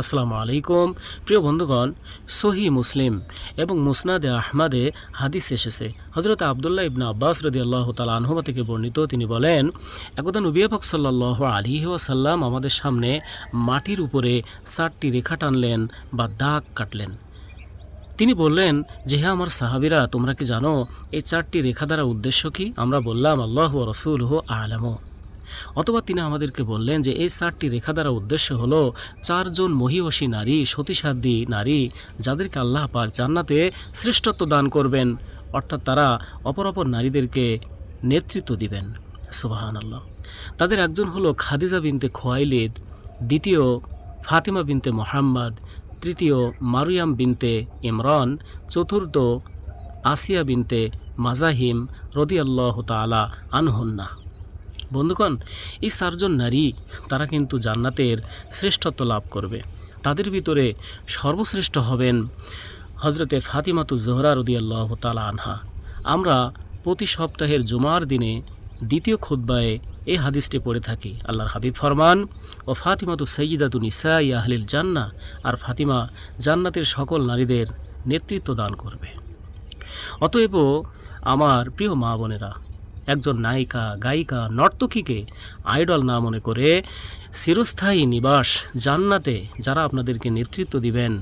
আসসালামু আলাইকুম। প্রিয় বন্ধুগণ, সহি মুসলিম এবং মুসনাদে আহমাদে হাদিস এসেছে। হজরত আবদুল্লাহ ইবনা আব্বাস রদি আল্লাহ তালা আনহমা থেকে বর্ণিত, তিনি বলেন, একদা নবিয়া পাক সাল্লাহ আলী ওয়াসাল্লাম আমাদের সামনে মাটির উপরে চারটি রেখা টানলেন বা দাগ কাটলেন। তিনি বললেন, যে হ্যাঁ আমার সাহাবিরা, তোমরা কি জানো, এই চারটি রেখা দ্বারা উদ্দেশ্য কি? আমরা বললাম, আল্লাহ রসুল হো আলামো। অথবা তিনি আমাদেরকে বললেন যে, এই চারটি রেখা দ্বারা উদ্দেশ্য হলো চারজন মহিষী নারী, সতীসাধ্যী নারী, যাদেরকে আল্লাহ পাক জান্নাতে শ্রেষ্ঠত্ব দান করবেন। অর্থাৎ তারা অপর অপর নারীদেরকে নেতৃত্ব দিবেন। সুবাহান আল্লাহ তাদের একজন হলো খাদিজা বিনতে খোয়াইলিদ, দ্বিতীয় ফাতিমা বিনতে মোহাম্মদ, তৃতীয় মারিয়াম বিনতে ইমরান, চতুর্থ আসিয়া বিনতে মাজাহিম রদিয়াল্লাহ তালা আনহন্না। বন্ধুগণ, এই চারজন নারী, তারা কিন্তু জান্নাতের শ্রেষ্ঠত্ব লাভ করবে। তাদের ভিতরে সর্বশ্রেষ্ঠ হবেন হজরতে ফাতিমাতু জোহরা রদিয়াল্লাহ তালা আনহা। আমরা প্রতি সপ্তাহের জুমার দিনে দ্বিতীয় খুদ্বায় এই হাদিসটি পড়ে থাকি। আল্লাহর হাবিব ফরমান, ও ফাতিমাতু সৈয়দাতু নিসা ইয়াহলিল জান্না আর ফাতিমা জান্নাতের সকল নারীদের নেতৃত্ব দান করবে। অতএব আমার প্রিয় মা বোনেরা একজন নায়িকা, গায়িকা, নর্তকীকে আইডল না মনে করে চিরস্থায়ী নিবাস জান্নাতে যারা আপনাদেরকে নেতৃত্ব দিবেন,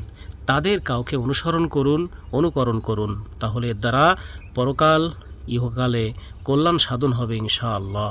তাদের কাউকে অনুসরণ করুন, অনুকরণ করুন। তাহলে এর দ্বারা পরকাল, ইহকালে কল্যাণ সাধন হবে ইনশাআল্লাহ।